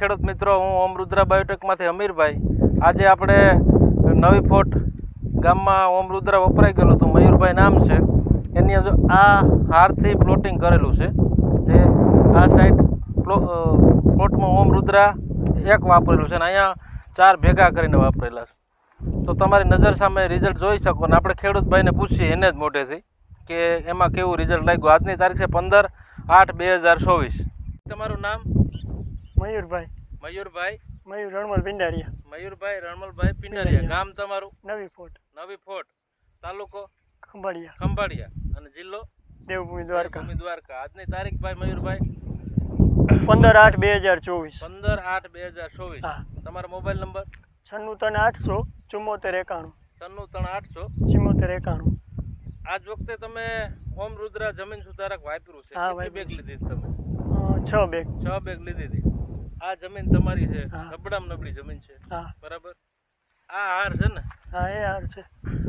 ખેડૂત મિત્રો, હું ઓમ રુદ્રા બાયોટેકમાંથી અમીરભાઈ. આજે આપણે નવી ફોટ ગામમાં ઓમ રુદ્રા વપરાઈ ગયેલું હતું. મયુરભાઈ નામ છે. એની અંદર આ હારથી પ્લોટિંગ કરેલું છે. જે આ સાઈડ પ્લોટમાં ઓમ રુદ્રા એક વાપરેલું છે અને અહીંયા ચાર ભેગા કરીને વાપરેલા છે. તો તમારી નજર સામે રિઝલ્ટ જોઈ શકો ને આપણે ખેડૂતભાઈને પૂછીએ એને જ મોઢેથી કે એમાં કેવું રિઝલ્ટ લાગ્યું. આજની તારીખ છે પંદર આઠ બે હજાર ચોવીસ. તમારું નામ? મયુરભાઈ. મયુરભાઈ? મયુર રણમલ પિંડારિયા મયુરભાઈ રણમલભાઈ પિંડારિયા ગામ તમારું? નવી ફોટ નવી ફોટ તાલુકો? ખંભાળિયા. ખંભાળિયા. અને જિલ્લો? દેવભૂમિ દ્વારકા. ભૂમિ દ્વારકા. આજની તારીખ ભાઈ મયુરભાઈ? પંદર આઠ બે હજાર ચોવીસ. પંદર આઠ બે હજાર ચોવીસ. તમારો મોબાઈલ નંબર? છન્નું ત્રણ આઠસો ચુમ્મોતેર એકાણું. છન્નું ત્રણ આઠસો? ચુમ્મોતેર એકાણું. આજ વખતે તમે ઓમ રુદ્રા જમીન સુધારક વાપર્યું છે. હા, બેગ લીધી તમે? છ બેગ છ બેગ લીધી હતી. આ જમીન તમારી છે. નબળામાં નબળી જમીન છે. બરાબર? આ હાર છે ને? હા એ હાર છે.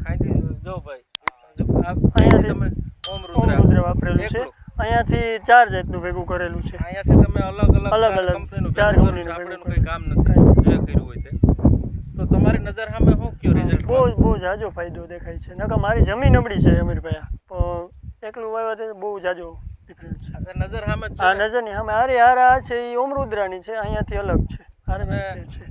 અહીંથી જો ભાઈ અહીંયાથી તમે ઓમ રુદ્ર વાપરેલું છે. અહીંયાથી ચાર જાતનું ભેગું કરેલું છે. અહીંયાથી તમે અલગ અલગ અલગ અલગ કંપનીનું ચાર કંપનીનું છે. ભેગું આપણેનું કામ નથી. કાંઈ. જે કર્યું હોય તે. તો તમારી નજર સામે શું કયો રિઝલ્ટ બહુ બહુ જાજો ફાયદો દેખાય છે. નકર મારી જમીન નબળી છે અમીરભાઈ. એકલું વાવ્યા બહુ જાજો છે નજર સામે આ છે ને? સામે હારી હાર આ છે એ ઓમરુદ્રાની છે અહીંયાથી અલગ છે. હારે છે.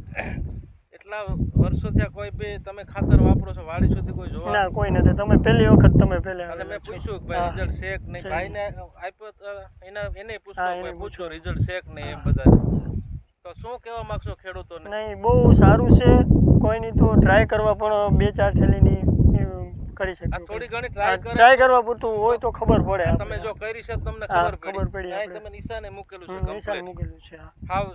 એટલા વર્ષો થયા કોઈ બી તમે ખાતર વાપરો છો વાડી સુધી કોઈ જોવા ના કોઈ નથી. તમે પહેલી વખત તમે પહેલા અને મેં પૂછ્યું કે ભાઈ. રિઝલ્ટ છે કે નહીં. ભાઈને આપ્યો તો એના એને પૂછ્યું પૂછો રિઝલ્ટ છે કે નહીં એમ બધા તો શું કહેવા માંગશો ખેડૂતોને? નહીં બહુ સારું છે. કોઈની તો ટ્રાય કરવા પણ બે ચાર થેલીની કરી શકે થોડી ઘણી ટ્રાય કરે. ટ્રાય કરવા પૂરતું હોય તો ખબર પડે તમે જો કરી છે તમને ખબર પડી. ખબર પડી. તમે નિશાને મૂકેલું છે નિશાન મૂકેલું છે. હાવ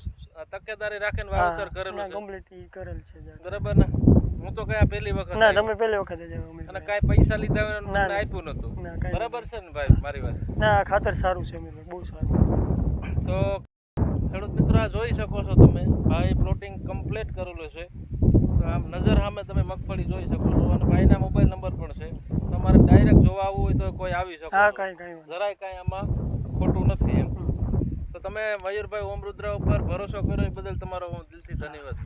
તકેદારી રાખીને વાવેતર કરેલું છે. કમ્પ્લીટ કરેલ છે બરાબર ને? હું તો કયા પહેલી વખત ના તમે પહેલી વખત જ આવ્યા અને કાઈ પૈસા લીધા હોય મને આપ્યું નતું બરાબર છે ને ભાઈ મારી વાત? ના ખાતર સારું છે મેં બહુ સારું. તો ખેડૂત મિત્રો આ જોઈ શકો છો તમે. ભાઈ પ્લોટિંગ કમ્પ્લીટ કરેલું છે. તો આમ નજર સામે તમે મગફળી જોઈ શકો છો અને ભાઈના મોબાઈલ નંબર પણ છે. તમારે ડાયરેક્ટ જોવા આવવું હોય તો કોઈ આવી શકો હા કાંઈ કાંઈ જરાય કાંઈ આમાં ખોટું નથી એમ. તો તમે મયુરભાઈ ઓમ રુદ્રા ઉપર ભરોસો કર્યો એ બદલ તમારો હું દિલથી ધન્યવાદ.